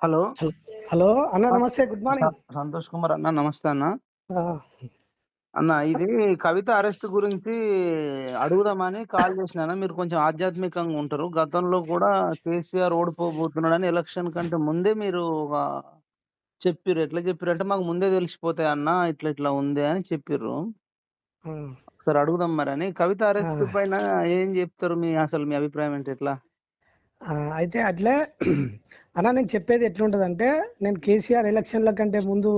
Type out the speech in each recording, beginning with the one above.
Hello. Hello అన్న నమస్తే good morning. Santosh Kumar అన్న నమస్తే అన్న. అన్న ఇది కవిత అరెస్ట్ గురించి అడుగుదామని కాల్ చేసినాను మీరు కొంచెం ఆధ్యాత్మికంగా ఉంటారు. గతంలో కూడా కేసీఆర్ ఓడిపోబోతున్నాడని ఎలక్షన్ కంటే ముందే మీరు చెప్పిర్రు. ఎట్లా చెప్పారు అంటే మాకు ముందే తెలిసిపోతాయి అన్న ఇట్లా ఇట్లా ఉంది అని చెప్పిర్రు. ఒకసారి అడుగుదాం మరి అని. కవిత అరెస్ట్. పైన ఏం చెప్తారు మీ అసలు మీ అభిప్రాయం ఏంటి ఎట్లా? అయితే అట్లే అన్న నేను చెప్పేది ఎట్లుంటదంటే నేను కేసీఆర్ ఎలక్షన్ల కంటే ముందు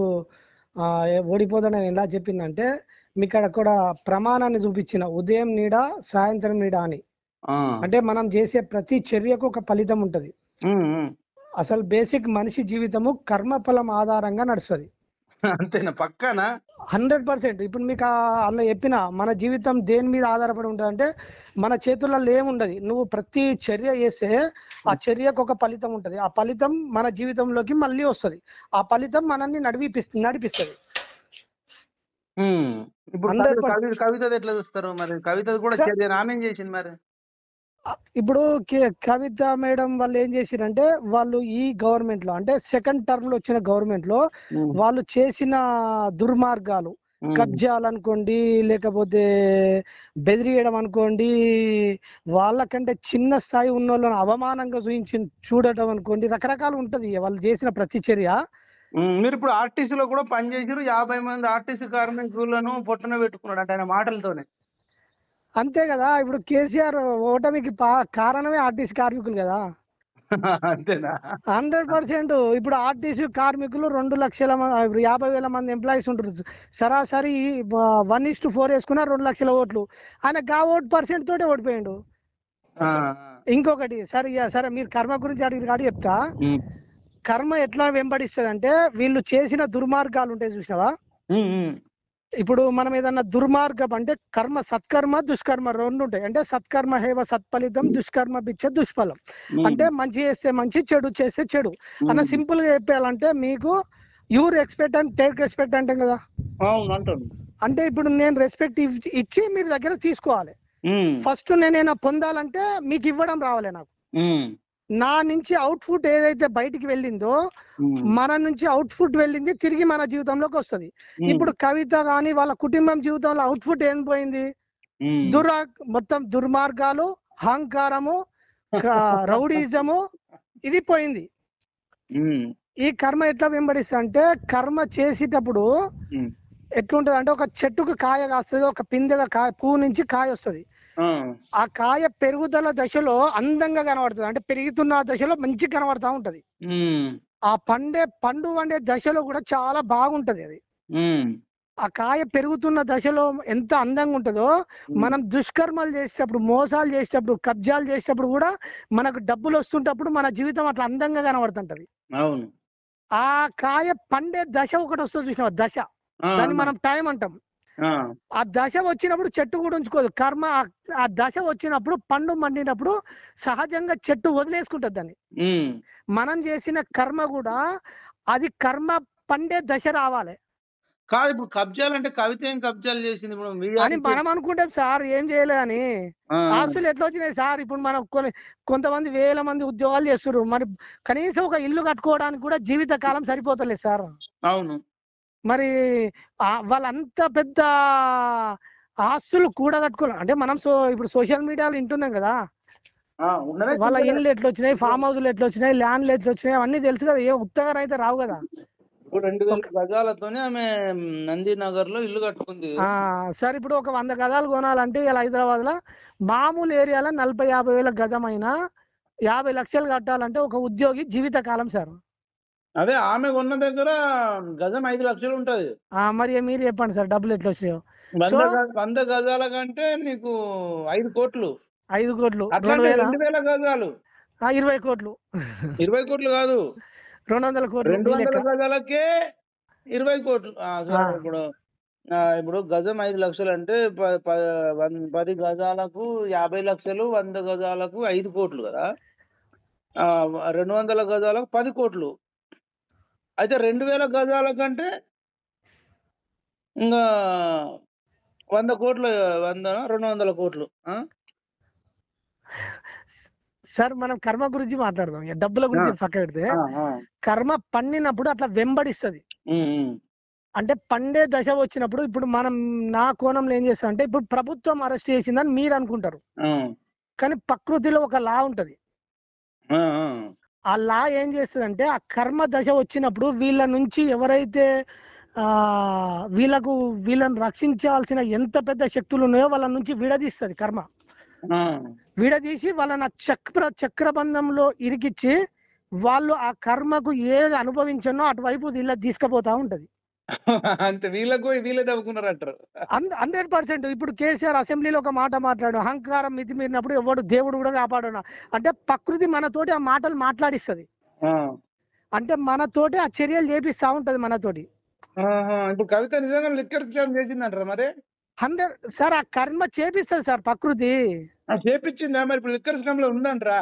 ఆ, ఓడిపోతానని ఎలా చెప్పిందంటే మీకు అక్కడ ప్రమాణాన్ని చూపించిన ఉదయం నీడ సాయంత్రం నీడ అని. అంటే మనం చేసే ప్రతి చర్యకు ఒక ఫలితం ఉంటది. అసలు బేసిక్ మనిషి జీవితము కర్మఫలం ఆధారంగా నడుస్తుంది. అంతేనా? పక్కనా? Hundred percent. ఇప్పుడు మీకు అలా చెప్పిన మన జీవితం దేని మీద ఆధారపడి ఉంటుంది అంటే మన చేతులలో ఏముండదు నువ్వు ప్రతి చర్య చేస్తే ఆ చర్యకు ఒక ఫలితం ఉంటది. ఆ ఫలితం మన జీవితంలోకి మళ్ళీ వస్తది. ఆ ఫలితం మనల్ని నడిపిస్తుంది నడిపిస్తుంది. ఉమ్. ఇప్పుడు 100% కవి- కవి- కవితది ఎట్లా చూస్తారు మరి? కవితది కూడా చర్య ఆమె ఏం చేసింది మరి? ఇప్పుడు కవిత మేడం వాళ్ళు ఏం చేసిరంటే వాళ్ళు ఈ గవర్నమెంట్లో అంటే సెకండ్ టర్మ్లో వచ్చిన గవర్నమెంట్లో. వాళ్ళు చేసిన దుర్మార్గాలు. కబ్జాలు అనుకోండి లేకపోతే బెదిరియడం అనుకోండి వాళ్ళకంటే చిన్న స్థాయి ఉన్న వాళ్ళని అవమానంగా చూపించి చూడటం అనుకోండి రకరకాలు ఉంటది వాళ్ళు చేసిన ప్రతి చర్య. మీరు ఇప్పుడు ఆర్టీసీ లో కూడా పనిచేసారు యాభై మంది ఆర్టీసీ కార్మికులను పొట్టన పెట్టుకున్నాడు అంటే ఆయన మాటలతోనే అంతే కదా ఇప్పుడు కేసీఆర్ ఓటమికి కారణమే ఆర్టీసీ కార్మికులు కదా. అంతేనా? Hundred percent. ఇప్పుడు ఆర్టీసీ కార్మికులు రెండు లక్షల ఇప్పుడు యాభై వేల మంది ఎంప్లాయీస్ ఉంటారు సరాసరి వన్ ఇస్ టు ఫోర్ వేసుకున్న రెండు లక్షల ఓట్లు. ఆయన గా ఓట్ పర్సెంట్ తోటే ఓడిపోయిండు. ఇంకొకటి సరే సరే మీరు కర్మ గురించి అడిగిన కాదు చెప్తా. కర్మ ఎట్లా వెంబడిస్తుంది అంటే వీళ్ళు చేసిన దుర్మార్గాలు ఉంటాయి చూసినావా. ఇప్పుడు మనం ఏదన్నా దుర్మార్గం అంటే కర్మ సత్కర్మ దుష్కర్మ రెండు ఉంటాయి అంటే సత్కర్మ హేవ సత్ఫలితం దుష్కర్మ బిచ్చ దుష్ఫలం. అంటే మంచి చేస్తే మంచి చెడు చేస్తే చెడు అన్న. సింపుల్గా చెప్పాలంటే మీకు your expect and take respect అంటాం కదా అంటే ఇప్పుడు నేను రెస్పెక్ట్ ఇచ్చి మీరు దగ్గర తీసుకోవాలి. ఫస్ట్ నేనేనా పొందాలంటే మీకు ఇవ్వడం రావాలి నాకు. నా నుంచి అవుట్పుట్ ఏదైతే బయటికి వెళ్ళిందో. మన నుంచి అవుట్పుట్ వెళ్ళింది తిరిగి మన జీవితంలోకి వస్తది. ఇప్పుడు కవిత కానీ వాళ్ళ కుటుంబం జీవితంలో అవుట్పుట్ ఏం పోయింది. దురా మొత్తం దుర్మార్గాలు అహంకారము రౌడీజము ఇది పోయింది. ఈ కర్మ ఎట్లా వెంబడిస్తా అంటే కర్మ చేసేటప్పుడు. ఎట్లుంటది అంటే ఒక చెట్టుకు కాయ కాస్తుంది ఒక పిందెగా కాయ పువ్వు నుంచి కాయ వస్తది ఆ. కాయ పెరుగుదల దశలో అందంగా కనబడుతుంది. అంటే పెరుగుతున్న దశలో మంచిగా కనబడతా ఉంటది. ఆ పండే పండు వండే దశలో కూడా చాలా బాగుంటది అది. ఆ కాయ పెరుగుతున్న దశలో ఎంత అందంగా ఉంటుందో మనం దుష్కర్మలు చేసేటప్పుడు మోసాలు చేసేటప్పుడు కబ్జాలు చేసేటప్పుడు కూడా మనకు డబ్బులు వస్తుంటప్పుడు మన జీవితం అట్లా అందంగా కనబడుతుంటది. అవును. ఆ కాయ పండే దశ ఒకటి వస్తుంది చూసినావా? దశ. దాన్ని మనం టైం అంటాం. ఆ. దశ వచ్చినప్పుడు చెట్టు కూడా ఉంచుకోదు. కర్మ ఆ- దశ వచ్చినప్పుడు పండు మండినప్పుడు సహజంగా చెట్టు వదిలేసుకుంటది దాన్ని. మనం చేసిన కర్మ కూడా అది కర్మ పండే దశ రావాలి. కాదు ఇప్పుడు కబ్జాలు అంటే కవిత ఏం కబ్జాలు చేసింది? ఇప్పుడు అని మనం అనుకుంటాం సార్ ఏం చేయలేదని. ఆస్తులు ఎట్లా వచ్చినాయి సార్? ఇప్పుడు మనం కొన్ని కొంతమంది వేల మంది ఉద్యోగాలు చేస్తున్నారు. మరి కనీసం ఒక ఇల్లు కట్టుకోవడానికి కూడా జీవిత కాలం సరిపోతలేదు సార్. అవును. మరి వాళ్ళంత పెద్ద ఆస్తులు కూడా కట్టుకోవాలి అంటే మనం సో ఇప్పుడు సోషల్ మీడియాలో వింటున్నాం కదా. వాళ్ళ. ఇల్లు ఎట్లా వచ్చినాయి ఫామ్ హౌస్లు ఎట్లా వచ్చినాయి ల్యాండ్లు ఎట్లా వచ్చినాయి అవన్నీ తెలుసు కదా. ఏ ఉత్తగా అయితే రావు కదా. ఇప్పుడు రెండు వేల గజాలతోనే ఆమె నందినగర్లో ఇల్లు కట్టుకుంది. సార్ ఇప్పుడు ఒక వంద గజాలు కొనాలంటే ఇలా హైదరాబాద్లో మామూలు ఏరియాలో నలభై యాభై వేల గజం అయినా యాభై లక్షలు కట్టాలంటే ఒక ఉద్యోగి జీవిత కాలం సార్. అదే ఆమె కొన్న దగ్గర గజం ఐదు లక్షలు ఉంటది. ఆ మరి మీరు చెప్పండి సార్ డబ్బులు ఎట్లా వచ్చినాయో. వంద వంద గజాల కంటే నీకు ఐదు కోట్లు. ఐదు కోట్లు అట్లా రెండు వేల? రెండు వేల గజాలు. ఆ, ఇరవై కోట్లు. ఇరవై కోట్లు కాదు. రెండు వందల కోట్లు రెండు మీ వందల. గజాలకే ఇరవై కోట్లు. ఆ, సరే ఆ. ఇప్పుడు ఆ, ఇప్పుడు గజం ఐదు లక్షలు అంటే ప- ప- వన్- పది గజాలకు యాభై లక్షలు వంద గజాలకు ఐదు కోట్లు కదా. ఆ, రెండు వందల గజాలకు పది కోట్లు. అయితే రెండు వేల గజాల కంటే ఇంకా వంద కోట్లు వంద రెండు వందల కోట్లు? సార్ మనం కర్మ గురించి మాట్లాడదాం డబ్బుల గురించి. పక్క పెడితే. కర్మ పండినప్పుడు అట్లా వెంబడిస్తది. అంటే పండే దశ వచ్చినప్పుడు ఇప్పుడు మనం నా కోణంలో ఏం చేస్తాం అంటే ఇప్పుడు ప్రభుత్వం అరెస్ట్ చేసిందని మీరు అనుకుంటారు కానీ ప్రకృతిలో ఒక లా ఉంటది ఆ, లా ఏం చేస్తుందంటే ఆ కర్మ దశ వచ్చినప్పుడు వీళ్ళ నుంచి ఎవరైతే ఆ వీళ్ళకు వీళ్ళని రక్షించాల్సిన ఎంత పెద్ద శక్తులు ఉన్నాయో వాళ్ళ నుంచి విడదీస్తుంది కర్మ. విడదీసి వాళ్ళని ఆ చక్ర చక్రబంధంలో ఇరికిచ్చి వాళ్ళు ఆ కర్మకు ఏది అనుభవించనో అటువైపు వీళ్ళ తీసుకుపోతా ఉంటది అంతే వీళ్ళకు వీళ్ళే తవ్వుకున్నారు అంటారు హండ్రెడ్ పర్సెంట్ ఇప్పుడు కేసీఆర్ అసెంబ్లీలో ఒక మాట మాట్లాడు అహంకారం మితిమీరినప్పుడు ఎవడు దేవుడు కూడా కాపాడు అంటే ప్రకృతి మనతోటి ఆ మాటలు మాట్లాడిస్తది. అంటే మనతోటి ఆ చర్యలు చేపిస్తా ఉంటది మనతోటి. ఇప్పుడు కవిత నిజంగా లిక్కర్ స్కామ్ చేసిందంటారా మరి? హండ్రెడ్ సార్ ఆ కర్మ చేపిస్తది సార్ ప్రకృతి. చేపించిందా మరి? ఇప్పుడు లిక్కర్ స్కామ్లో ఉందంటారా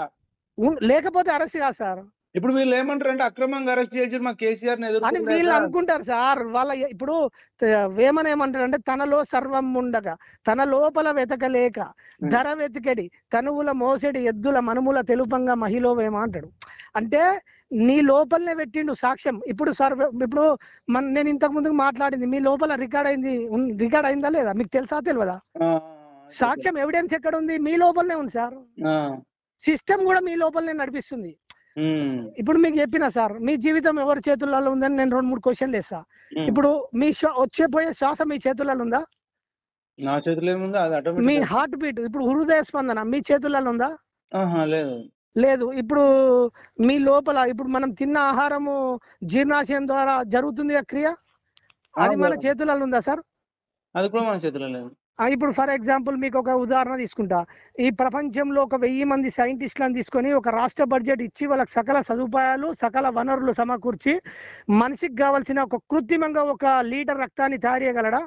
లేకపోతే అరెస్ట్ కాదు సార్. ఇప్పుడు వీళ్ళు ఏమంటారు అంటే అక్రమంగా అరెస్ట్ చేసి మా కేసీఆర్ అని వీళ్ళు అనుకుంటారు సార్. వాళ్ళ ఇప్పుడు వేమన ఏమంటారు అంటే తనలో సర్వం ఉండగా తన లోపల వెతకలేక. ధర వెతికెడి తనువుల మోసెడి ఎద్దుల మనుముల తెలుపంగా మహిళ వేమ అంటాడు. అంటే నీ లోపలనే పెట్టిండు సాక్ష్యం. ఇప్పుడు సార్ ఇప్పుడు మన నేను ఇంతకు ముందు మాట్లాడింది మీ లోపల రికార్డ్ అయింది రికార్డ్ అయిందా లేదా? మీకు తెలుసా తెలియదా? సాక్ష్యం ఎవిడెన్స్ ఎక్కడ ఉంది మీ లోపలనే ఉంది సార్. సిస్టమ్ కూడా మీ లోపలనే నడిపిస్తుంది. ఇప్పుడు మీకు చెప్పిన సార్ మీ జీవితం ఎవరి చేతులలో ఉందని నేను రెండు మూడు క్వశ్చన్లు వేస్తా ఉమ్. ఇప్పుడు మీ వచ్చే పోయే శ్వాస మీ చేతులలో ఉందా? నా చేతిలో ఏముంది? అది మీ హార్ట్ బీట్ ఇప్పుడు హృదయ స్పందన మీ చేతులలో ఉందా? లేదు. లేదు. ఇప్పుడు మీ లోపల ఇప్పుడు మనం తిన్న ఆహారము జీర్ణాశయం ద్వారా జరుగుతుంది క్రియ? అది మన చేతులలో ఉందా సార్? అది కూడా మన చేతిలో లేదు. ఇప్పుడు ఫర్ ఎగ్జాంపుల్ మీకు ఒక ఉదాహరణ తీసుకుంటా. ఈ ప్రపంచంలో ఒక వెయ్యి మంది సైంటిస్టులను తీసుకొని ఒక రాష్ట్ర బడ్జెట్ ఇచ్చి వాళ్ళకి సకల సదుపాయాలు సకల వనరులు సమకూర్చి మనిషికి కావాల్సిన ఒక కృత్రిమంగా ఒక లీటర్ రక్తాన్ని తయారు చేయగలడా?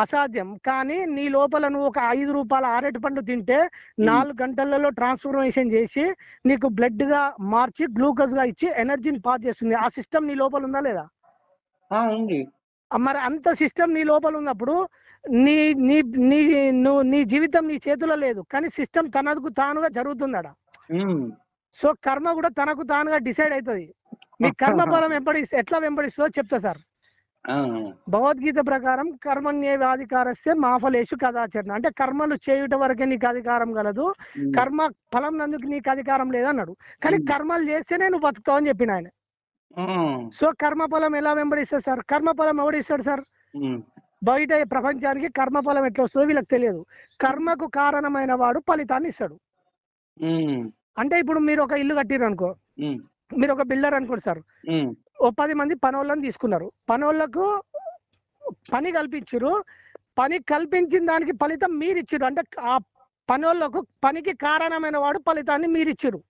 అసాధ్యం. కానీ నీ లోపల నువ్వు ఒక ఐదు రూపాయల ఆరెట్ పండు తింటే నాలుగు గంటలలో ట్రాన్స్ఫర్మేషన్ చేసి నీకు బ్లడ్గా మార్చి గ్లూకోజ్గా ఇచ్చి ఎనర్జీని పాస్ చేస్తుంది. ఆ సిస్టమ్ నీ లోపల ఉందా లేదా? ఉంది. మరి అంత సిస్టమ్ నీ లోపల ఉన్నప్పుడు నీ నీ నీ నువ్వు నీ జీవితం నీ చేతిలో లేదు కానీ సిస్టమ్ తనకు తానుగా జరుగుతుందట. ఉమ్. సో కర్మ కూడా తనకు తానుగా డిసైడ్ అవుతుంది మీ కర్మ బలం వెంబడి ఎట్లా వెంబడిస్తుందో చెప్తా సార్. భగవద్గీత ప్రకారం కర్మణ్యేవాధికారస్తే మాఫలేషు కదాచరణ. అంటే కర్మలు చేయుట వరకే నీకు అధికారం కలదు. కర్మ ఫలం నందుకు నీకు అధికారం లేదన్నాడు. కానీ. కర్మలు చేస్తేనే నువ్వు బతుకుతావు అని చెప్పిన ఆయన. సో కర్మ ఫలం ఎలా వెంబడిస్తుంది సార్ కర్మ ఫలం ఎవడిస్తాడు సార్. బయట ప్రపంచానికి కర్మ ఫలం ఎట్లా వస్తుందో వీళ్ళకి తెలియదు కర్మకు కారణమైన వాడు ఫలితాన్ని ఇస్తాడు. అంటే ఇప్పుడు మీరు ఒక ఇల్లు కట్టిరు అనుకో. మీరు ఒక బిల్డర్ అనుకోండి సార్. ఓ పది మంది పనోళ్ళని తీసుకున్నారు పనోళ్ళకు పని కల్పించారు పని కల్పించిన దానికి ఫలితం మీరు ఇచ్చారు అంటే ఆ పనోళ్ళకు పనికి కారణమైన వాడు ఫలితాన్ని మీరు ఇచ్చారు.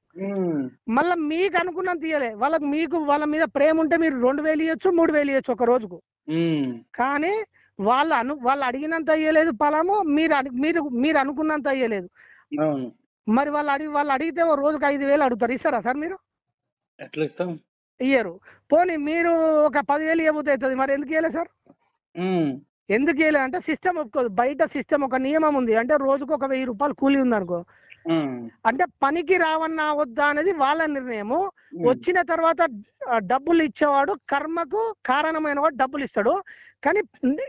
మళ్ళీ మీకు అనుకున్నంత ఇయ్యలే. వాళ్ళకి మీకు వాళ్ళ మీద ప్రేమ ఉంటే మీరు రెండు వేలు ఇవ్వచ్చు మూడు వేలు ఇవ్వచ్చు ఒక రోజుకు. కానీ వాళ్ళు అను వాళ్ళు అడిగినంత ఇయ్యలేదు ఫలము మీరు మీరు మీరు అనుకున్నంత ఇయ్యలేదు. అవును. మరి వాళ్ళు అడిగి వాళ్ళు అడిగితే ఓ రోజుకి ఐదు వేలు అడుగుతారు. ఇస్తారా సార్ మీరు? ఎట్లా ఇస్తాం? ఇయ్యరు. పోనీ మీరు ఒక పదివేలు ఇవ్వబోతే అవుతుంది మరి ఎందుకు ఇవ్వలేదు సార్. ఎందుకు ఇవ్వలేదు అంటే సిస్టమ్ ఒప్పుకోదు. బయట సిస్టమ్ ఒక నియమం ఉంది. అంటే రోజుకు ఒక వెయ్యి రూపాయలు కూలీ ఉంది అనుకో. అంటే పనికి రావన్నా వద్దా అనేది వాళ్ళ నిర్ణయము. వచ్చిన తర్వాత డబ్బులు ఇచ్చేవాడు కర్మకు కారణమైన వాడు డబ్బులు ఇస్తాడు. కానీ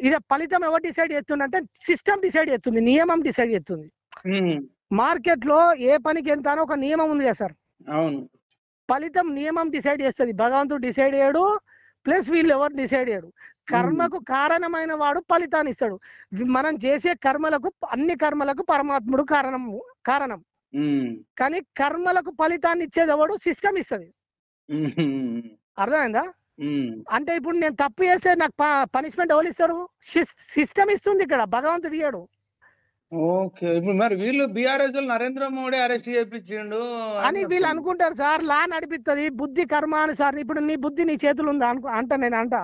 ఇది ఫలితం ఎవరు డిసైడ్ చేస్తుండే సిస్టమ్ డిసైడ్ చేస్తుంది నియమం డిసైడ్ చేస్తుంది. మార్కెట్లో ఏ పనికి ఎంత అని ఒక నియమం ఉంది కదా సార్. అవును. ఫలితం నియమం డిసైడ్ చేస్తుంది. భగవంతుడు డిసైడ్ చేయడు ప్లస్ వీళ్ళు ఎవరు డిసైడ్ చేయడు కర్మకు కారణమైన వాడు ఫలితాన్ని ఇస్తాడు. మనం చేసే కర్మలకు అన్ని కర్మలకు పరమాత్ముడు కారణం కారణం. కానీ కర్మలకు ఫలితాన్ని ఇచ్చేది ఎవడు? సిస్టమ్ ఇస్తుంది. అర్థమైందా. అంటే ఇప్పుడు నేను తప్పు చేస్తే నాకు పనిష్మెంట్ ఎవరు ఇస్తారు? సిస్టమ్ ఇస్తుంది ఇక్కడ. భగవంతుడు ఇయ్యడు. ఓకే. ఇప్పుడు మరి వీళ్ళు బీఆర్ఎస్ నరేంద్ర మోడీ అరెస్ట్ చేయించిండు అని వీళ్ళు అనుకుంటారు సార్. లా నడిపిస్తుంది బుద్ధి కర్మానుసారం ఇప్పుడు నీ బుద్ధి నీ చేతులు ఉందా అనుకో అంట నేను అంట.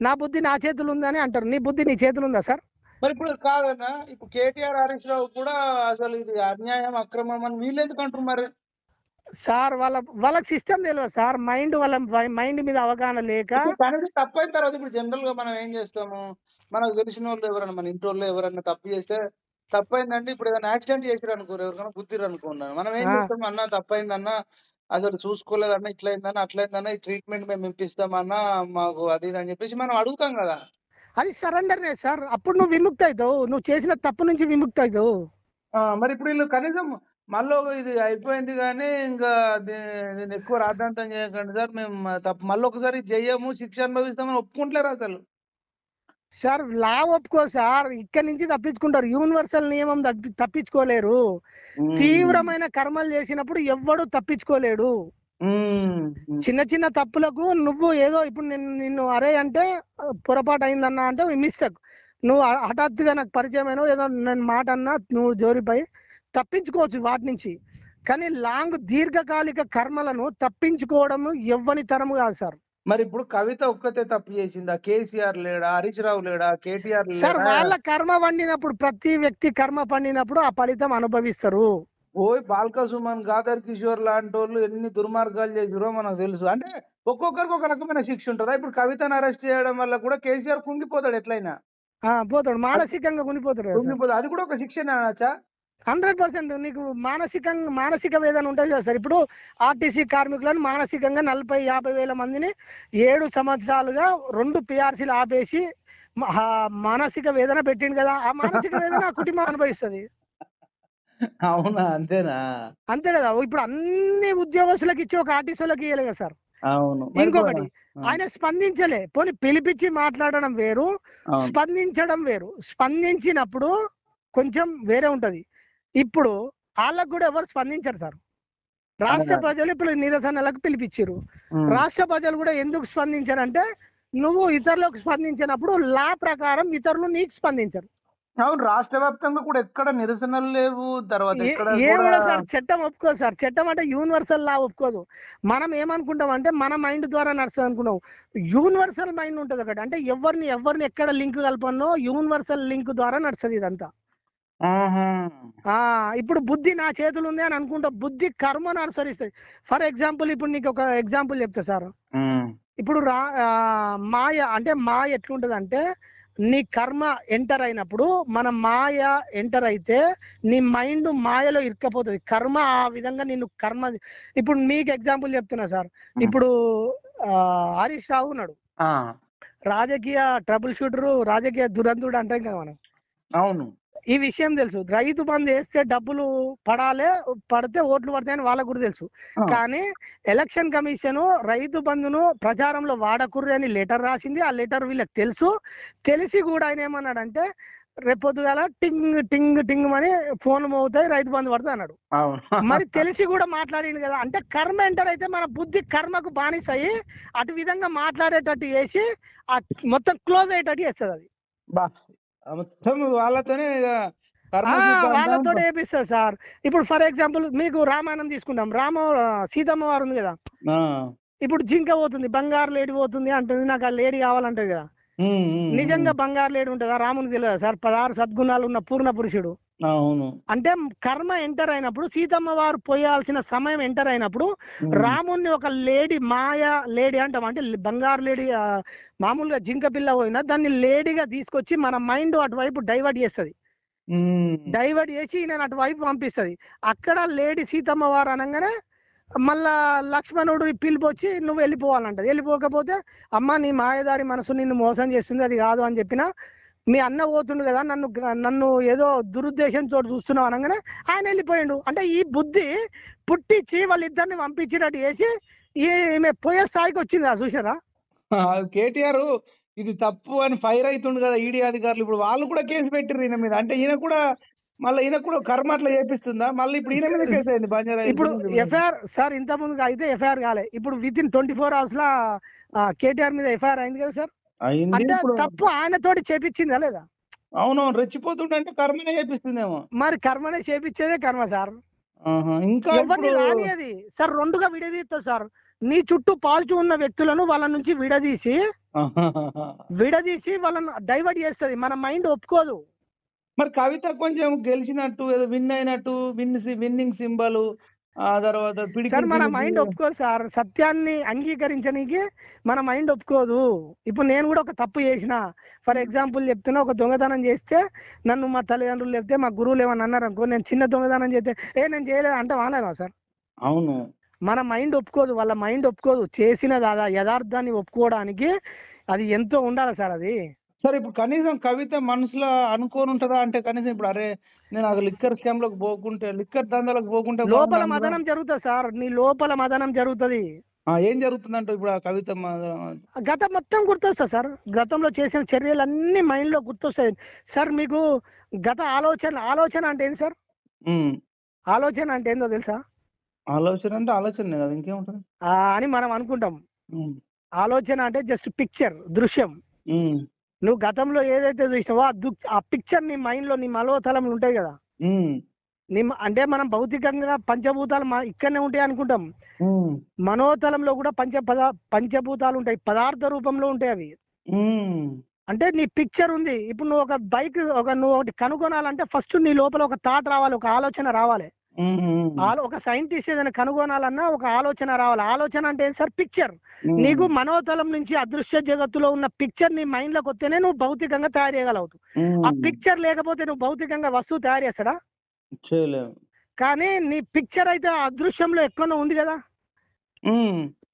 నా బుద్ధి నా చేతులు ఉందని అంటారు. నీ బుద్ధి నీ చేతులు ఉందా సార్? మరి ఇప్పుడు కాదన్నా ఇప్పుడు కేటీఆర్ హరీష్ రావు కూడా అసలు ఇది అన్యాయం అక్రమం అని వీళ్ళు ఎందుకు అంటారు మరి? సార్ వాళ్ళ వాళ్ళకి సిస్టమ్ తెలియదు సార్. మైండ్ వాళ్ళ మైండ్ మీద అవగాహన లేక ఇప్పుడు తనది తప్పు అయిన తర్వాత ఇప్పుడు జనరల్గా మనం ఏం చేస్తాము? మనకు తెలిసిన వాళ్ళు ఎవరైనా మన ఇంటి వాళ్ళు ఎవరైనా తప్పు చేస్తే తప్పైందంటే ఇప్పుడు ఏదైనా యాక్సిడెంట్ చేసిరు అనుకోరు ఎవరికైనా గుద్దిరు అనుకున్నాను మనం ఏం. చేస్తాం? అన్న తప్పైందన్న అసలు చూసుకోలేదన్న ఇట్లయిందన్న అట్లయిందన్న ఈ ట్రీట్మెంట్ మేము ఇప్పిస్తామన్నా మాకు అది ఇది అని చెప్పేసి మనం అడుగుతాం కదా. అది సరెండర్ సార్. అప్పుడు నువ్వు విముక్తి అవుతావు నువ్వు చేసిన తప్పు నుంచి విముక్తి అవుతావు మరి ఇప్పుడు వీళ్ళు కనీసం మళ్ళీ ఇది అయిపోయింది కానీ ఇంకా దీన్ని ఎక్కువ రాద్ధాంతం చేయకండి సార్. మేము తప్ప మళ్ళీ ఒకసారి చెయ్యము శిక్ష అనుభవిస్తామని ఒప్పుకుంటలేరు అసలు. సార్ లా ఒప్పుకో సార్. ఇక్కడి నుంచి తప్పించుకుంటారు. యూనివర్సల్ నియమం తప్పి- తప్పించుకోలేరు. తీవ్రమైన కర్మలు చేసినప్పుడు ఎవ్వడు తప్పించుకోలేడు. చిన్న చిన్న తప్పులకు నువ్వు ఏదో ఇప్పుడు నిన్ను నిన్ను అరే అంటే పొరపాటు అయిందన్నా అంటే మిస్టేక్. నువ్వు హఠాత్తుగా నాకు పరిచయం అయినావు ఏదో నేను మాట అన్నా నువ్వు జోరిపై తప్పించుకోవచ్చు వాటి నుంచి. కానీ లాంగ్ దీర్ఘకాలిక కర్మలను తప్పించుకోవడం ఎవ్వని తరము కాదు సార్. మరి ఇప్పుడు కవిత ఒక్కతే తప్పు చేసిందా? కేసీఆర్ లేడా? హరీష్ రావు లేడా? కేటీఆర్ సార్ వాళ్ళ కర్మ పండినప్పుడు ప్రతి వ్యక్తి కర్మ పండినప్పుడు ఆ ఫలితం అనుభవిస్తారు. ఓయ్ బాల్క సుమన్ గాదర్ కిషోర్ లాంటి వాళ్ళు ఎన్ని దుర్మార్గాలు చేసిరో మనకు తెలుసు. అంటే ఒక్కొక్కరికి ఒక రకమైన శిక్ష ఉంటుందా? ఇప్పుడు కవితను అరెస్ట్ చేయడం వల్ల కూడా కేసీఆర్ కుంగిపోతాడు ఎట్లయినా. పోతాడు. మానసికంగా సార్. కుంగిపోతాడు. అది కూడా ఒక శిక్షణ అనొచ్చా హండ్రెడ్ పర్సెంట్ నీకు మానసికంగా మానసిక వేదన ఉంటుంది కదా సార్. ఇప్పుడు ఆర్టీసీ కార్మికులను మానసికంగా నలభై యాభై వేల మందిని ఏడు సంవత్సరాలుగా రెండు పిఆర్సీలు ఆపేసి మానసిక వేదన పెట్టిండు కదా. ఆ మానసిక వేదన ఆ కుటుంబం అనుభవిస్తుంది. అవునా? అంతేనా? అంతే కదా. ఇప్పుడు అన్ని ఉద్యోగస్తులకు ఇచ్చి ఒక ఆర్టీసీ వాళ్ళకి ఇవ్వలే కదా సార్. అవును. ఇంకొకటి. ఆయన స్పందించలే. పోనీ పిలిపించి మాట్లాడడం వేరు స్పందించడం వేరు. స్పందించినప్పుడు కొంచెం వేరే ఉంటది. ఇప్పుడు వాళ్ళకు కూడా ఎవరు స్పందించరు సార్. రాష్ట్ర. ప్రజలు ఇప్పుడు నిరసనలకు పిలిపించారు. రాష్ట్ర ప్రజలు కూడా ఎందుకు స్పందించారంటే నువ్వు ఇతరులకు స్పందించినప్పుడు లా ప్రకారం ఇతరులు నీకు స్పందించరు. అవును రాష్ట్ర వ్యాప్తంగా కూడా ఎక్కడ నిరసనలు లేవు తర్వాత కూడా సార్ చట్టం ఒప్పుకోదు సార్. చట్టం అంటే యూనివర్సల్ లా ఒప్పుకోదు. మనం ఏమనుకుంటాం అంటే మన మైండ్ ద్వారా నడుస్తుంది అనుకున్నాం యూనివర్సల్ మైండ్ ఉంటుంది ఒకటి. అంటే ఎవరిని ఎవరిని ఎక్కడ లింక్ కలపనో యూనివర్సల్ లింక్ ద్వారా నడుస్తుంది ఇదంతా. ఆ ఇప్పుడు బుద్ధి నా చేతులు ఉంది అని అనుకుంటా బుద్ధి కర్మను అనుసరిస్తుంది ఫర్ ఎగ్జాంపుల్ ఇప్పుడు నీకు ఒక ఎగ్జాంపుల్ చెప్తా సార్. ఇప్పుడు రా ఆ, మాయ అంటే మాయ ఎట్లుంటది అంటే నీ కర్మ ఎంటర్ అయినప్పుడు మన మాయ ఎంటర్ అయితే నీ మైండ్ మాయలో ఇరుక్కపోతుంది. కర్మ ఆ విధంగా నిన్ను కర్మ ఇప్పుడు మీకు ఎగ్జాంపుల్ చెప్తున్నా సార్. ఇప్పుడు ఆ, హరీష్ రావు ఉన్నాడు. రాజకీయ ట్రబుల్ షూటరు రాజకీయ దురంతుడు అంటాం కదా మనం. అవును. ఈ విషయం తెలుసు. రైతు బంధు వేస్తే డబ్బులు పడాలి పడితే ఓట్లు పడతాయని వాళ్ళకు కూడా తెలుసు. కానీ ఎలక్షన్ కమిషన్ రైతు బంధును ప్రచారంలో వాడకుర్రి అని లెటర్ రాసింది. ఆ లెటర్ వీళ్ళకి తెలుసు. తెలిసి కూడా ఆయన ఏమన్నాడంటే రేపొద్దుగాల టింగ్ టింగ్ టింగ్ అని ఫోన్ మోగుతాయి రైతు బంధు పడుతుంది అన్నాడు. మరి తెలిసి కూడా మాట్లాడింది కదా. అంటే కర్మ ఎంటర్ అయితే మన బుద్ధి కర్మకు బానిస అయ్యి అటు విధంగా మాట్లాడేటట్టు చేసి ఆ మొత్తం క్లోజ్ అయ్యేటట్టు చేస్తుంది అది. మొత్తం వాళ్ళతోనే వాళ్ళతో వేపిస్తారు సార్. ఇప్పుడు ఫర్ ఎగ్జాంపుల్ మీకు రామాయణం తీసుకుంటాం రామ సీతమ్మ వారు ఉంది కదా. ఇప్పుడు జింక పోతుంది బంగారు లేడి పోతుంది అంటుంది. నాకు ఆ లేడీ కావాలంటది కదా? నిజంగా బంగారు లేడి ఉంటుందా? రామునికి తెలియదా సార్? పదహారు సద్గుణాలు ఉన్న పూర్ణ పురుషుడు. అవును. అంటే కర్మ ఎంటర్ అయినప్పుడు సీతమ్మ వారు పోయాల్సిన సమయం ఎంటర్ అయినప్పుడు. రాముణ్ణి ఒక లేడీ మాయ లేడీ అంటాం. అంటే బంగారు లేడీ మామూలుగా జింక పిల్ల పోయినా దాన్ని లేడీగా తీసుకొచ్చి మన మైండ్ అటువైపు డైవర్ట్ చేస్తుంది. డైవర్ట్ చేసి నేను అటువైపు పంపిస్తుంది. అక్కడ లేడీ సీతమ్మ వారు అనగానే మళ్ళా లక్ష్మణుడు పిలిపి వచ్చి నువ్వు వెళ్ళిపోవాలంటది. వెళ్ళిపోకపోతే అమ్మ నీ మాయదారి మనసు నిన్ను మోసం చేస్తుంది అది కాదు అని చెప్పిన మీ అన్న పోతుండు కదా నన్ను నన్ను ఏదో దురుద్దేశంతో చూస్తున్నావు అనగానే ఆయన వెళ్ళిపోయిండు. అంటే ఈ బుద్ధి పుట్టించి వాళ్ళిద్దరిని పంపించేటట్టు చేసి ఈమె పోయే స్థాయికి వచ్చింది ఆ చూసారా కేటీఆర్ ఇది తప్పు అని ఫైర్ అవుతుండు కదా ఈడీ అధికారులు. ఇప్పుడు వాళ్ళు కూడా కేసు పెట్టిర్రు ఈయన మీద. అంటే ఈయన కూడా మళ్ళీ ఈయన కూడా కర్మ అట్లా చేపిస్తుందా? మళ్ళీ ఇప్పుడు ఈయన మీద కేసు అయింది బంజారా ఇప్పుడు. ఎఫ్ఐఆర్ సార్ ఇంత ముందు అయితే ఎఫ్ఐఆర్ కాలే. ఇప్పుడు within twenty four hours లా కేటీఆర్ మీద ఎఫ్ఐఆర్ అయింది కదా సార్? అయింది అంటే ఇప్పుడు. తప్పు ఆయనతోటి చేపించిందా లేదా? అవును రెచ్చిపోతుంటే కర్మనే చేపిస్తుందేమో. మరి కర్మనే చేపించేదే కర్మ సార్. ఆహా. ఇంకా ఎవరిని ఇప్పుడు రానియది. సార్ రెండుగా విడదీస్తుంది సార్. నీ చుట్టూ పాజిటివ్ ఉన్న వ్యక్తులను వాళ్ళ నుంచి విడదీసి ఆహాహాహా. విడదీసి వాళ్ళని డైవర్ట్ చేస్తది. మన మైండ్ ఒప్పుకోదు. మరి కవిత కొంచెం గెలిచినట్టు ఏదో విన్ అయినట్టు విన్ విన్నింగ్ సింబల్ ఆ తర్వాత సార్ మన మైండ్ ఒప్పుకోదు సార్. సత్యాన్ని అంగీకరించడానికి మన మైండ్ ఒప్పుకోదు. ఇప్పుడు నేను కూడా ఒక తప్పు చేసిన ఫర్ ఎగ్జాంపుల్ చెప్తున్నా ఒక దొంగతనం చేస్తే నన్ను మా తల్లిదండ్రులు చెప్తే మా గురువులు ఏమన్నా అన్నారు అనుకో నేను చిన్న దొంగతనం చేస్తే ఏ నేను చేయలేదు అంటే వానలేదా సార్? అవును. మన మైండ్ ఒప్పుకోదు వాళ్ళ మైండ్ ఒప్పుకోదు. చేసిన దాదా యథార్థాన్ని ఒప్పుకోవడానికి అది ఎంతో ఉండాలి సార్ అది. సరే ఇప్పుడు కనీసం కవిత మనసులో అనుకోని ఉంటుందా? అంటే కనీసం ఇప్పుడు అరే నేను ఆ లిక్కర్ స్కామ్లోకి పోకుంటే లిక్కర్ దందాలకు పోకుంటే లోపల. మదనం జరుగుతుంది సార్. నీ లోపల మదనం జరుగుతుంది. ఏం జరుగుతుందంటే ఇప్పుడు ఆ కవిత గతం మొత్తం గుర్తొస్తుంది సార్. గతంలో చేసిన చర్యలన్నీ మైండ్లో గుర్తొస్తాయి. సార్ మీకు గత ఆలోచన ఆలోచన అంటే ఏంటి సార్? ఆలోచన అంటే ఏందో తెలుసా? ఆలోచన అంటే ఆలోచనే కదా ఇంకేముంటది? అని మనం అనుకుంటాం. ఆలోచన అంటే జస్ట్ పిక్చర్ దృశ్యం. నువ్వు గతంలో ఏదైతే చూసినావో ఆ దు- ఆ పిక్చర్ నీ మైండ్లో నీ మలోతలంలో ఉంటాయి కదా? నీ అంటే మనం భౌతికంగా పంచభూతాలు మా ఇక్కడనే ఉంటాయి అనుకుంటాం. మనోతలంలో కూడా పంచ పద పంచభూతాలు ఉంటాయి. పదార్థ రూపంలో ఉంటాయి అవి. అంటే నీ పిక్చర్ ఉంది. ఇప్పుడు నువ్వు ఒక బైక్ ఒక నువ్వు ఒకటి కనుగొనాలంటే ఫస్ట్ నీ లోపల ఒక థాట్ రావాలి ఒక ఆలోచన రావాలి. ఒక సైంటిస్ట్ ఏదైనా కనుగొనాలన్నా ఒక ఆలోచన రావాలి. ఆలోచన అంటే ఏం సార్? పిక్చర్. నీకు మనోతలం నుంచి అదృశ్య జగత్తులో ఉన్న పిక్చర్ నీ మైండ్లోకి వస్తేనే నువ్వు భౌతికంగా తయారు చేయగలవు. ఆ పిక్చర్ లేకపోతే నువ్వు భౌతికంగా వస్తువు తయారు చేస్తాడా? చేయలేము కానీ నీ పిక్చర్ అయితే అదృశ్యంలో ఎక్కువ ఉంది కదా?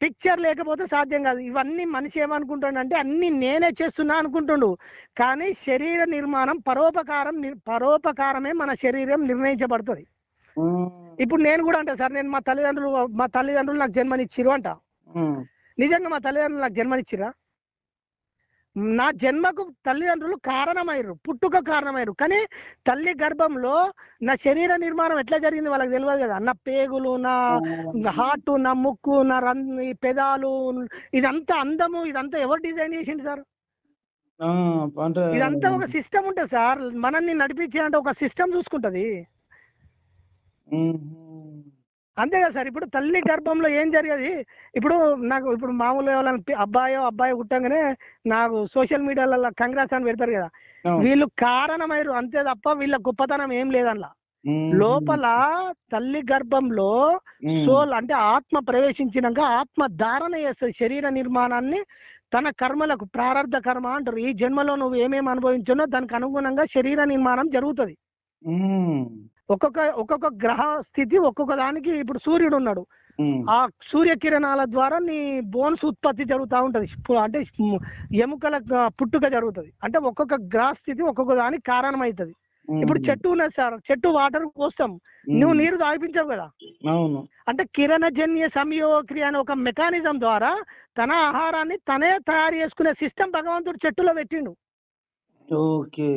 పిక్చర్ లేకపోతే సాధ్యం కాదు. ఇవన్నీ మనిషి ఏమనుకుంటాడు అంటే అన్ని నేనే చేస్తున్నా అనుకుంటుండు. కానీ శరీర నిర్మాణం పరోపకారం పరోపకారమే మన శరీరం నిర్ణయించబడుతుంది. ఇప్పుడు నేను కూడా అంటా సార్ నేను మా తల్లిదండ్రులు మా తల్లిదండ్రులు నాకు జన్మనిచ్చిరు అంట. నిజంగా మా తల్లిదండ్రులు నాకు జన్మనిచ్చిరా నా జన్మకు తల్లిదండ్రులు కారణమయ్యారు పుట్టుక కారణమయ్యారు కానీ తల్లి గర్భంలో నా శరీర నిర్మాణం ఎట్లా జరిగింది వాళ్ళకి తెలియదు కదా. నా పేగులు నా హార్ట్ నా ముక్కు నా రన్ ఈ పెదాలు ఇదంతా అందము ఇదంతా ఎవరు డిజైన్ చేసిండు సార్? ఇదంతా ఒక సిస్టమ్ ఉంటుంది సార్. మనల్ని నడిపించే అంటే ఒక సిస్టమ్ చూసుకుంటది. అంతే కదా సార్. ఇప్పుడు తల్లి గర్భంలో ఏం జరిగేది? ఇప్పుడు నాకు ఇప్పుడు మామూలుగా ఎవరైనా అబ్బాయో అబ్బాయి పుట్టంగానే నాకు సోషల్ మీడియాలలో కంగ్రాట్స్ అని పెడతారు కదా. వీళ్ళు కారణమయ్యారు. అంతే తప్ప వీళ్ళ గొప్పతనం ఏం లేదన్లా. లోపల తల్లి గర్భంలో సోల్ అంటే ఆత్మ ప్రవేశించినాక ఆత్మ ధారణ చేస్తుంది శరీర నిర్మాణాన్ని. తన కర్మలకు ప్రారంధ కర్మ అంటారు. ఈ జన్మలో నువ్వు ఏమేమి అనుభవించునో దానికి అనుగుణంగా శరీర నిర్మాణం జరుగుతుంది. ఒక్కొక్క ఒక్కొక్క గ్రహ స్థితి ఒక్కొక్క దానికి ఇప్పుడు సూర్యుడు ఉన్నాడు. ఆ సూర్యకిరణాల ద్వారా నీ బోన్స్ ఉత్పత్తి జరుగుతూ ఉంటది. అంటే ఎముకల పుట్టుక జరుగుతుంది. అంటే ఒక్కొక్క గ్రహ స్థితి ఒక్కొక్క దానికి కారణం అవుతుంది ఇప్పుడు చెట్టు ఉన్నది సార్. చెట్టు వాటర్ పోస్తాం. నువ్వు నీరు తాగిపించావు కదా? అవును. అంటే కిరణజన్య సంయోక్రియ అనే ఒక మెకానిజం ద్వారా తన ఆహారాన్ని తనే తయారు చేసుకునే సిస్టమ్ భగవంతుడు చెట్టులో పెట్టిండు. ఓకే.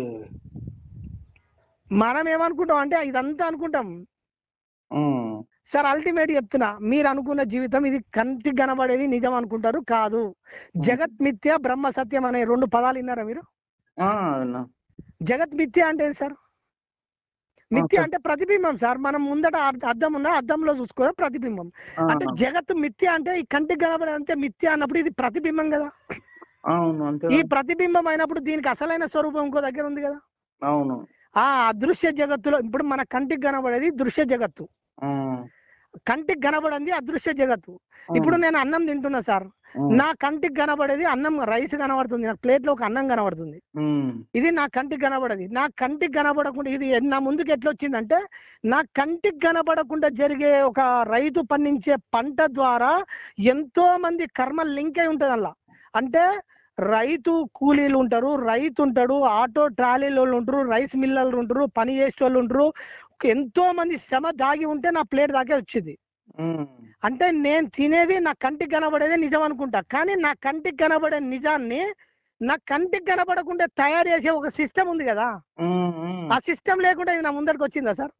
మనం ఏమనుకుంటాం అంటే ఇదంతా అనుకుంటాం. సార్ అల్టిమేట్ చెప్తున్నా. మీరు అనుకున్న జీవితం ఇది కంటికి కనబడేది నిజం అనుకుంటారు కాదు. జగత్ మిథ్య బ్రహ్మ సత్యం అనే రెండు పదాలు విన్నారా మీరు. జగత్ మిథ్య అంటే సార్? మిథ్య. అంటే ప్రతిబింబం సార్. మనం ముందట అద్దం ఉన్న అద్దంలో చూసుకోవడం ప్రతిబింబం. అంటే జగత్ మిథ్య అంటే ఈ కంటికి కనబడేదంతే మిథ్య అన్నప్పుడు ఇది ప్రతిబింబం కదా? అంతే ఈ ప్రతిబింబం అయినప్పుడు దీనికి అసలైన స్వరూపం ఇంకో దగ్గర ఉంది కదా? అవును. ఆ అదృశ్య జగత్తులో ఇప్పుడు మన కంటికి కనబడేది దృశ్య జగత్తు. కంటికి కనబడింది అదృశ్య జగత్తు. ఇప్పుడు నేను అన్నం తింటున్నా సార్. నా కంటికి కనబడేది అన్నం రైస్ కనబడుతుంది. నాకు ప్లేట్లో ఒక అన్నం కనబడుతుంది. ఇది నా కంటికి కనబడది. నా కంటికి కనబడకుండా ఇది నా ముందుకు ఎట్లా వచ్చిందంటే నా కంటికి కనబడకుండా జరిగే ఒక రైతు పండించే పంట ద్వారా ఎంతో మంది కర్మ లింక్ అయి ఉంటది అలా అంటే రైతు కూలీలు ఉంటారు రైతు ఉంటాడు ఆటో ట్రాలీలు వాళ్ళు ఉంటారు రైస్ మిల్లర్లు ఉంటారు పని చేసే వాళ్ళు ఉంటారు. ఎంతో మంది శ్రమ దాగి ఉంటే నా ప్లేట్ దాకే వచ్చింది. అంటే నేను తినేది నా కంటికి కనబడేదే నిజం అనుకుంటా. కానీ నా కంటికి కనబడే నిజాన్ని నా కంటికి కనబడకుండా తయారు చేసే ఒక సిస్టమ్ ఉంది కదా. ఆ సిస్టమ్ లేకుండా ఇది నా ముందరికి వచ్చిందా సార్?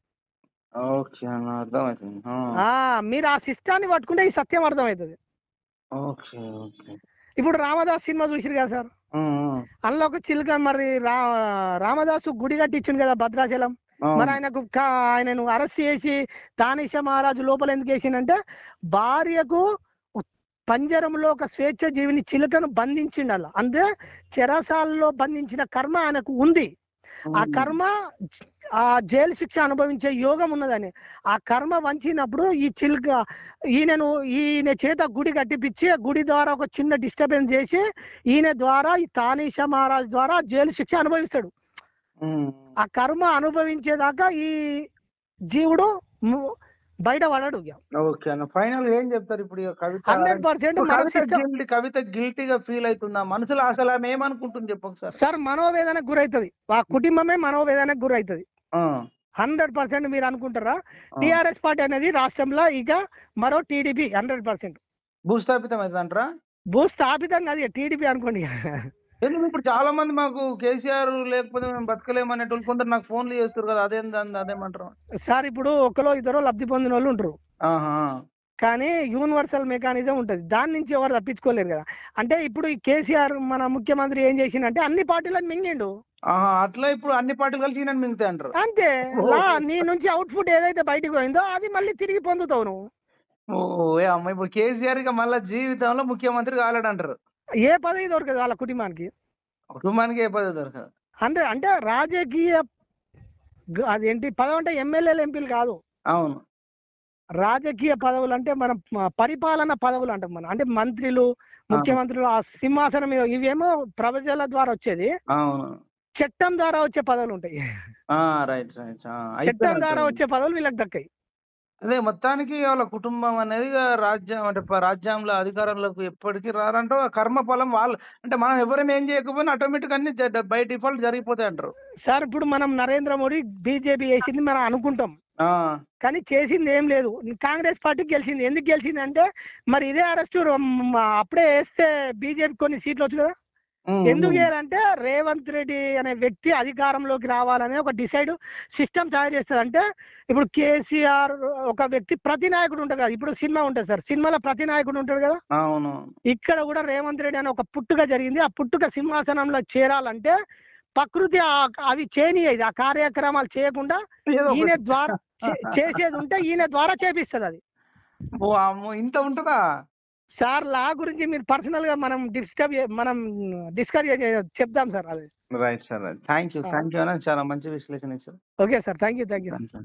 మీరు ఆ సిస్టాన్ని పట్టుకుంటే ఈ సత్యం అర్థమవుతుంది. ఇప్పుడు రామదాస్ సినిమా చూసిరు కదా సార్? అందులో ఒక చిలుక మరి రా రామదాసు గుడి కట్టించిండు కదా భద్రాచలం. మరి ఆయనకు ఆయనను అరెస్ట్ చేసి తానిష మహారాజు లోపల ఎందుకు వేసిండంటే భార్యకు పంజరంలో ఒక స్వేచ్ఛ జీవిని చిలుకను బంధించిండు అలా అంటే చెరసాలలో బంధించిన కర్మ ఆయనకు ఉంది. ఆ కర్మ ఆ జైలు శిక్ష అనుభవించే యోగం ఉన్నదని. ఆ కర్మ వంచినప్పుడు ఈ చిలుక ఈయనను ఈయన చేత గుడి కట్టిపించి ఆ గుడి ద్వారా ఒక చిన్న డిస్టర్బెన్స్ చేసి ఈయన ద్వారా ఈ తానీష మహారాజ్ ద్వారా జైలు శిక్ష అనుభవిస్తాడు. ఆ కర్మ అనుభవించేదాకా ఈ జీవుడు బయట పడడు ఇక. ఓకే అన్న. ఫైనల్ ఏం చెప్తారు ఇప్పుడు Kavitha? Hundred percent Kavitha system guilty Kavitha గిల్టీగా ఫీల్ అవుతుందా? మనసులో అసలు ఆమె ఏమనుకుంటుంది చెప్పు ఒకసారి. సార్ మనోవేదనకు గురవుతుంది. ఆ కుటుంబమే మనోవేదనకు గురవుతుంది. హండ్రెడ్ పర్సెంట్ మీరు అనుకుంటారా. టిఆర్ఎస్ పార్టీ అనేది రాష్ట్రంలో ఇక మరో టీడీపీ హండ్రెడ్ పర్సెంట్. భూస్థాపితం అవుతుందంటారా? భూస్థాపితం కాదు టీడీపీ అనుకోండి. ఎందుకు ఇప్పుడు చాలా మంది మాకు కేసీఆర్ లేకపోతే మేము బతకలేమనేటోళ్ళు కొందరు నాకు ఫోన్లు చేస్తారు కదా అదేం అదేమంటారు. సార్ ఇప్పుడు ఒకలో ఇద్దరు లబ్ధి పొందిన వాళ్ళు ఉంటారు కానీ యూనివర్సల్ మెకానిజం ఉంటుంది. దాని నుంచి ఎవరు తప్పించుకోలేరు కదా. అంటే ఇప్పుడు ఈ కేసీఆర్ మన ముఖ్యమంత్రి ఏం చేసిండంటే అన్ని పార్టీలను మింగిండు. ఆహా అట్లా ఇప్పుడు అన్ని పార్టీలు కలిసి మింగుతాయి అంటారు. అంతే. లా నీ నుంచి అవుట్పుట్ ఏదైతే బయటకు పోయిందో అది మళ్ళీ తిరిగి పొందుతావు నువ్వు. ఓ అమ్మ ఇప్పుడు కేసీఆర్ ఇక మళ్ళీ జీవితంలో ముఖ్యమంత్రి కాలేడంటారు. ఏ పదవి దొరకదు వాళ్ళ కుటుంబానికి? కుటుంబానికి ఏ పదవి దొరకదు. అంటే అంటే రాజకీయ అదేంటి పదవి అంటే ఎమ్మెల్యేలు ఎంపీలు కాదు. అవును. రాజకీయ పదవులు అంటే మనం పరిపాలన పదవులు అంటాం మనం. అంటే మంత్రులు ముఖ్యమంత్రులు ఆ సింహాసనం మీద ఇవేమో ప్రజల ద్వారా వచ్చేది. చట్టం ద్వారా వచ్చే పదవులు ఉంటాయి. చట్టం ద్వారా వచ్చే పదవులు వీళ్ళకి దక్కాయి. అదే మొత్తానికి వాళ్ళ కుటుంబం అనేది ఇక రాజ్యం అంటే ప- రాజ్యంలో అధికారంలోకి ఎప్పటికీ రారంటూ ఆ కర్మ ఫలం వాళ్ళు అంటే మనం ఎవరేం ఏం చేయకపోయినా ఆటోమేటిక్ అన్ని బై డిఫాల్ట్ జరిగిపోతాయి అంటారు. సార్ ఇప్పుడు మనం నరేంద్ర మోడీ బీజేపీ వేసింది మనం అనుకుంటాం. ఆ, కానీ చేసింది ఏం లేదు. కాంగ్రెస్ పార్టీ గెలిచింది. ఎందుకు గెలిచింది అంటే మరి ఇదే అరెస్ట్ అప్పుడే వేస్తే బీజేపీ కొన్ని సీట్లు వచ్చు కదా. ఎందుకు. చేయాలంటే రేవంత్ రెడ్డి అనే వ్యక్తి అధికారంలోకి రావాలనే ఒక డిసైడ్ సిస్టమ్ తయారు చేస్తుంది. అంటే ఇప్పుడు కేసీఆర్ ఒక వ్యక్తి ప్రతి నాయకుడు ఉంటాడు కదా. ఇప్పుడు సినిమా ఉంటుంది సార్. సినిమాలో ప్రతి నాయకుడు ఉంటాడు కదా. అవును. ఇక్కడ కూడా రేవంత్ రెడ్డి అనే ఒక పుట్టుక జరిగింది. ఆ పుట్టుక సింహాసనంలో చేరాలంటే ప్రకృతి అవి చేయనియదు ఆ కార్యక్రమాలు చేయకుండా. ఈయన ద్వారా చేసేది ఉంటే ఈయన ద్వారా చేపిస్తుంది అది. ఇంత ఉంటదా? సార్ లా గురించి మీరు పర్సనల్గా మనం డిస్టర్బ్ మనం డిస్కస్ చెప్దాం సార్ అది. Right sir thank you. Thank you చాలా మంచి విశ్లేషణ ఇచ్చారు. Okay sir thank you thank you.